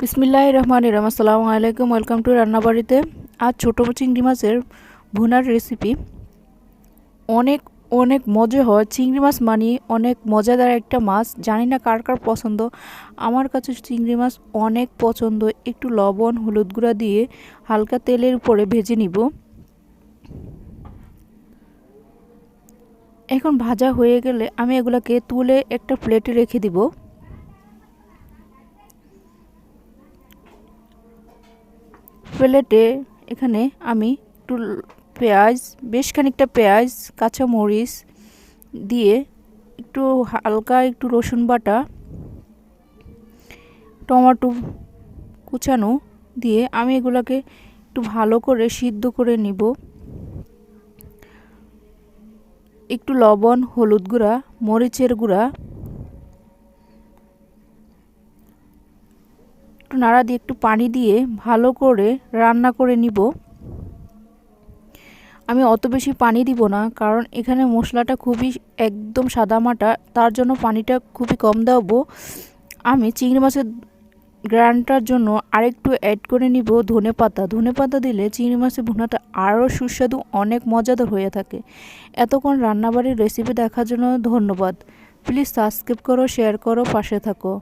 বিসমিল্লাহ রহমান ইরাম আসসালামু আলাইকুম, ওয়েলকাম টু রান্নাবাড়িতে। আজ ছোটো চিংড়ি মাছের ভুনার রেসিপি। অনেক অনেক মজা হয়। চিংড়ি মাছ মানে অনেক মজাদার একটা মাছ। জানি না কার কার পছন্দ। আমার কাছে চিংড়ি মাছ অনেক পছন্দ। একটু লবণ, হলুদ গুঁড়া দিয়ে হালকা তেলের উপরে ভেজে নিব। এখন ভাজা হয়ে গেলে আমি এগুলোকে তুলে একটা প্লেটে রেখে দিব। প্লেটে এখানে আমি একটু পেঁয়াজ, বেশ খানিকটা পেঁয়াজ কাঁচা মরিচ দিয়ে একটু হালকা একটু রসুন বাটা, টমাটো কুচানো দিয়ে আমি এগুলোকে একটু ভালো করে সিদ্ধ করে নিব। একটু লবণ, হলুদ গুঁড়া, মরিচের গুঁড়া একটু নাড়া দিয়ে, একটু পানি দিয়ে ভালো করে রান্না করে নিব। আমি অত বেশি পানি দিব না, কারণ এখানে মশলাটা খুবই একদম সাদামাটা তার জন্য পানিটা খুবই কম দেবো। আমি চিংড়ি মাছের গ্রানটার জন্য আরেকটু অ্যাড করে নিব ধনে পাতা। ধনে পাতা দিলে চিংড়ি মাছের ভুনাটা আরও সুস্বাদু, অনেক মজাদার হয়ে থাকে। এতক্ষণ রান্নাবাড়ির রেসিপি দেখার জন্য ধন্যবাদ। প্লিজ সাবস্ক্রাইব করো শেয়ার করো, পাশে থাকো।